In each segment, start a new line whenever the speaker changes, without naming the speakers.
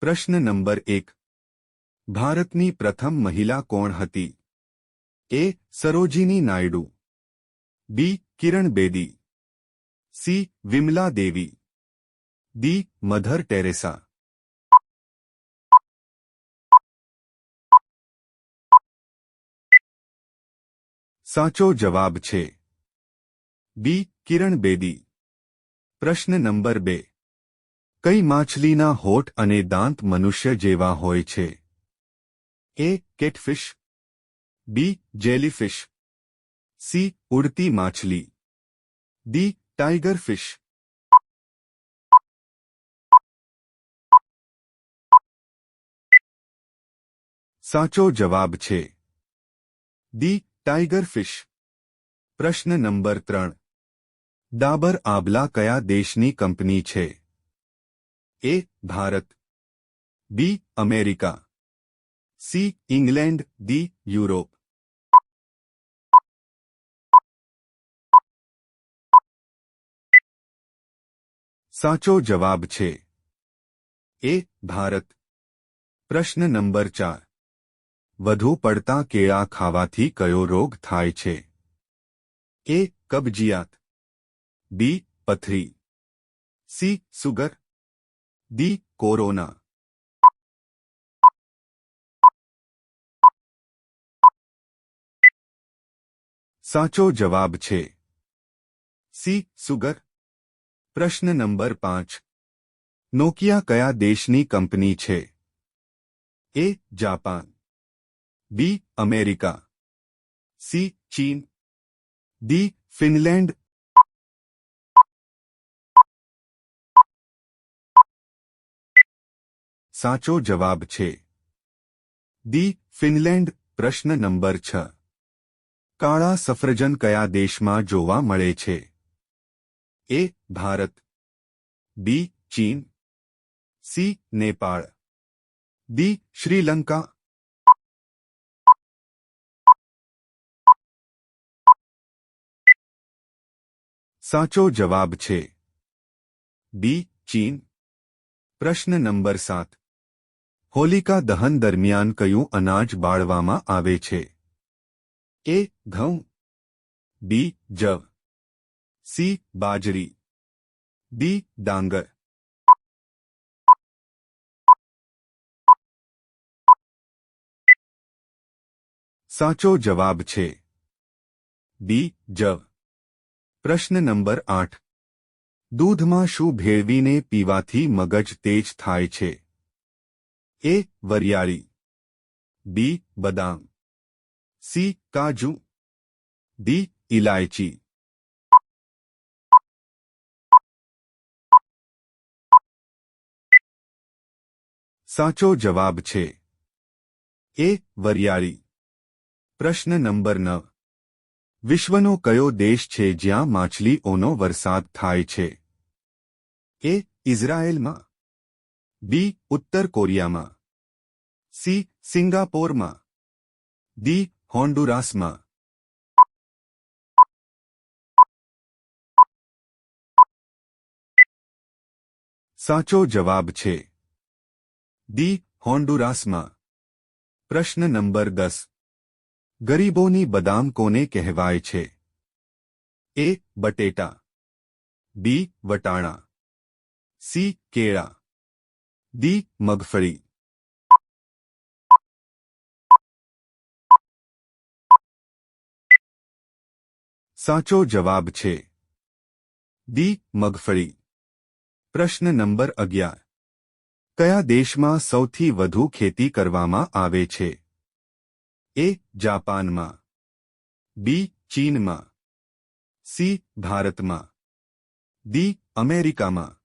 પ્રશ્ન નંબર એક. ભારતની પ્રથમ મહિલા કોણ હતી? A. Sarojini Naidu. B. Kiran Bedi. C. Vimala Devi. D Mother Teresa. સાચો જવાબ છે. બી. કિરણ બેદી. પ્રશ્ન નંબર બે. કઈ માછલીના હોઠ અને દાંત મનુષ્ય જેવા હોય છે? A catfish B jellyfish C ઉડતી માછલી. ડી ટાઈગર ફિશ સાચો જવાબ છે. દી ટાઈગર ફિશ પ્રશ્ન નંબર ત્રણ. ડાબર આબલા કયા દેશની કંપની છે? A Bharat B America C England D Europe સાચો જવાબ છે એ ભારત પ્રશ્ન નંબર ચાર વધુ પડતા કેળા ખાવાથી કયો રોગ થાય છે એ કબજિયાત બી પથરી સી સુગર ડી કોરોના સાચો જવાબ છે સી સુગર પ્રશ્ન નંબર પાંચ નોકિયા કયા દેશની કંપની છે A Japan B America C ચીન ડી ફિનલેન્ડ સાચો જવાબ છે ડી ફિનલેન્ડ પ્રશ્ન નંબર છ કાળા સફરજન કયા દેશમાં જોવા મળે છે એ ભારત બી ચીન સી નેપાળ ડી શ્રીલંકા સાચો જવાબ છે બી ચીન પ્રશ્ન નંબર સાત હોલિકા દહન દરમિયાન કયું અનાજ બાળવામાં આવે છે? એ, ઘઉં. બી, જવ. સી, બાજરી. ડી, ડાંગર. સાચો જવાબ છે. બી, જવ. પ્રશ્ન નંબર આઠ. દૂધમાં શું ભેળવીને પીવાથી મગજ તેજ થાય છે? એ વરિયાળી બી બદામ સી કાજુ ડી ઇલાયચી સાચો જવાબ છે. એ વરિયાળી પ્રશ્ન નંબર નવ વિશ્વનો કયો દેશ છે જ્યાં માછલીઓનો વરસાદ થાય છે? એ ઇઝરાયેલમાં બી ઉત્તર કોરિયામાં. સી સિંગાપોરમાં. ડી હોન્ડુરાસમાં. સાચો જવાબ છે. ડી હોન્ડુરાસમાં. પ્રશ્ન નંબર દસ. ગરીબોની બદામ કોને કહેવાય છે? એ બટેટા. બી વટાણા. સી કેળા. ડી મગફળી સાચો જવાબ છે ડી મગફળી પ્રશ્ન નંબર અગિયાર કયા દેશમાં સૌથી વધુ ખેતી કરવામાં આવે છે એ જાપાનમાં બી ચીનમાં સી ભારતમાં ડી અમેરિકામાં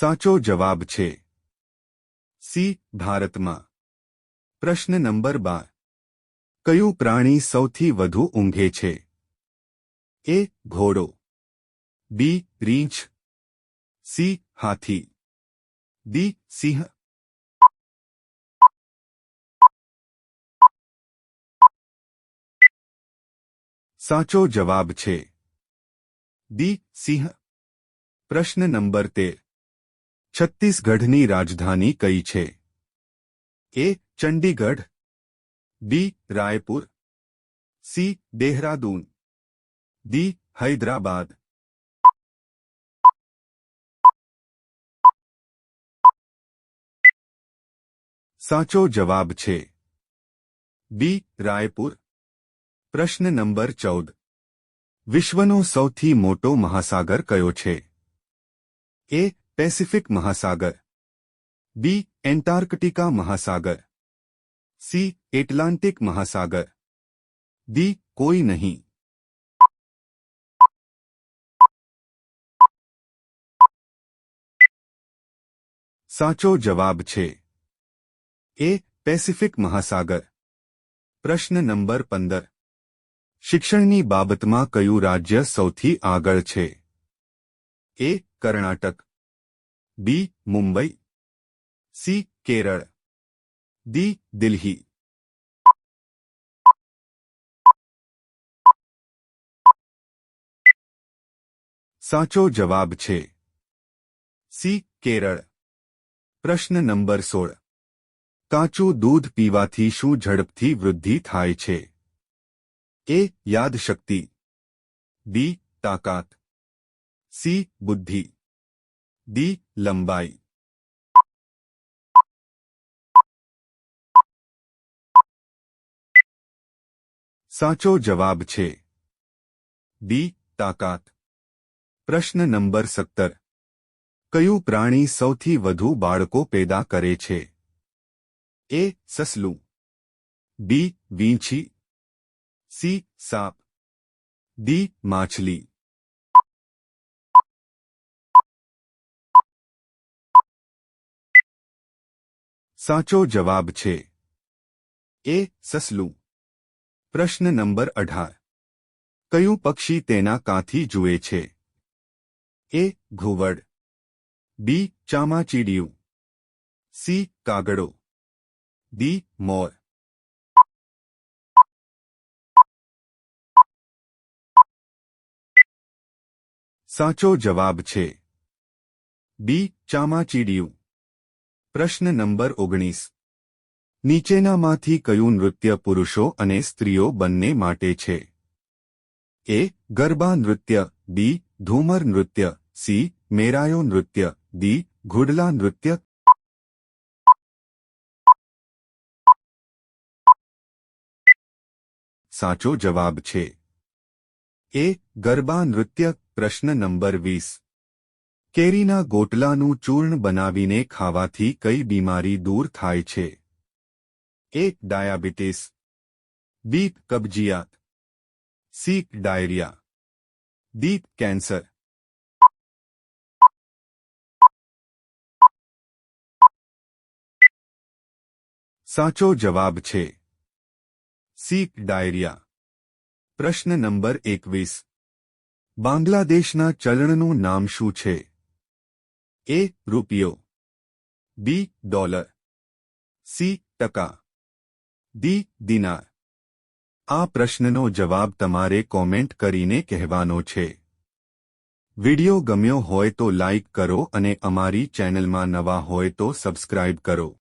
સાચો જવાબ છે. સી. ભારતમાં. પ્રશ્ન નંબર બાર. કયું પ્રાણી સૌથી વધુ ઊંઘે છે? એ. ઘોડો. બી. રીંછ. સી. હાથી. ડી. સિંહ. સાચો જવાબ છે. દી સિંહ. પ્રશ્ન નંબર તેર. છત્તીસગઢની રાજધાની કઈ છે? A, Chandigarh, B, Raipur, C, Dehradun D Hyderabad. સાચો જવાબ છે બી, રાયપુર. પ્રશ્ન નંબર ચૌદ. વિશ્વનો સૌથી મોટો મહાસાગર કયો છે? એ પેસિફિક મહાસાગર બી એન્ટાર્કટિકા મહાસાગર સી એટલાન્ટિક મહાસાગર દી કોઈ નહીં સાચો જવાબ છે એ પેસિફિક મહાસાગર પ્રશ્ન નંબર પંદર શિક્ષણની બાબતમાં કયું રાજ્ય સૌથી આગળ છે A Karnataka B Mumbai C Kerala D Delhi સાચો જવાબ છે સી કેરળ પ્રશ્ન નંબર સોળ કાચું દૂધ પીવાથી શું ઝડપથી વૃદ્ધિ થાય છે એ યાદશક્તિ બી તાકાત સી બુદ્ધિ દી લંબાઈ સાચો જવાબ છે ડી તાકાત પ્રશ્ન નંબર સત્તર કયું પ્રાણી સૌથી વધુ બાળકો પેદા કરે છે એ સસલું બી વીંછી સી સાપ ડી માછલી સાચો જવાબ છે. એ, સસલું. પ્રશ્ન નંબર અઢાર. કયું પક્ષી તેના કાંથી જુએ છે? એ, ઘુવડ. બી, ચામાચીડિયું. સી, કાગડો. ડી, મોર. સાચો જવાબ છે. બી, ચામાચીડિયું. પ્રશ્ન નંબર ઓગણીસ. નીચેનામાંથી કયું નૃત્ય પુરુષો અને સ્ત્રીઓ બંને માટે છે? એ, ગરબા નૃત્ય, બી, ધૂમર નૃત્ય, સી, મેરાયો નૃત્ય દી ઘુડલા નૃત્ય. સાચો જવાબ છે. એ, ગરબા નૃત્ય, પ્રશ્ન નંબર વીસ. કેરીના ગોટલાનું ચૂર્ણ બનાવીને ખાવાથી કઈ બીમારી દૂર થાય છે? એક ડાયાબિટીસ. બીપ કબજિયાત. C diarrhoea. D cancer. સાચો જવાબ છે. સીક ડાયરિયા. પ્રશ્ન નંબર એકવીસ. બાંગ્લાદેશના ચલણનું નામ શું છે? એ રૂપિયો બી ડોલર સી ટકા દી દિનાર આ પ્રશ્નનો જવાબ તમારે કોમેન્ટ કરીને કહેવાનો છે. વિડિયો ગમ્યો હોય તો લાઇક કરો અને અમારી ચેનલમાં નવા હોય તો સબસ્ક્રાઇબ કરો.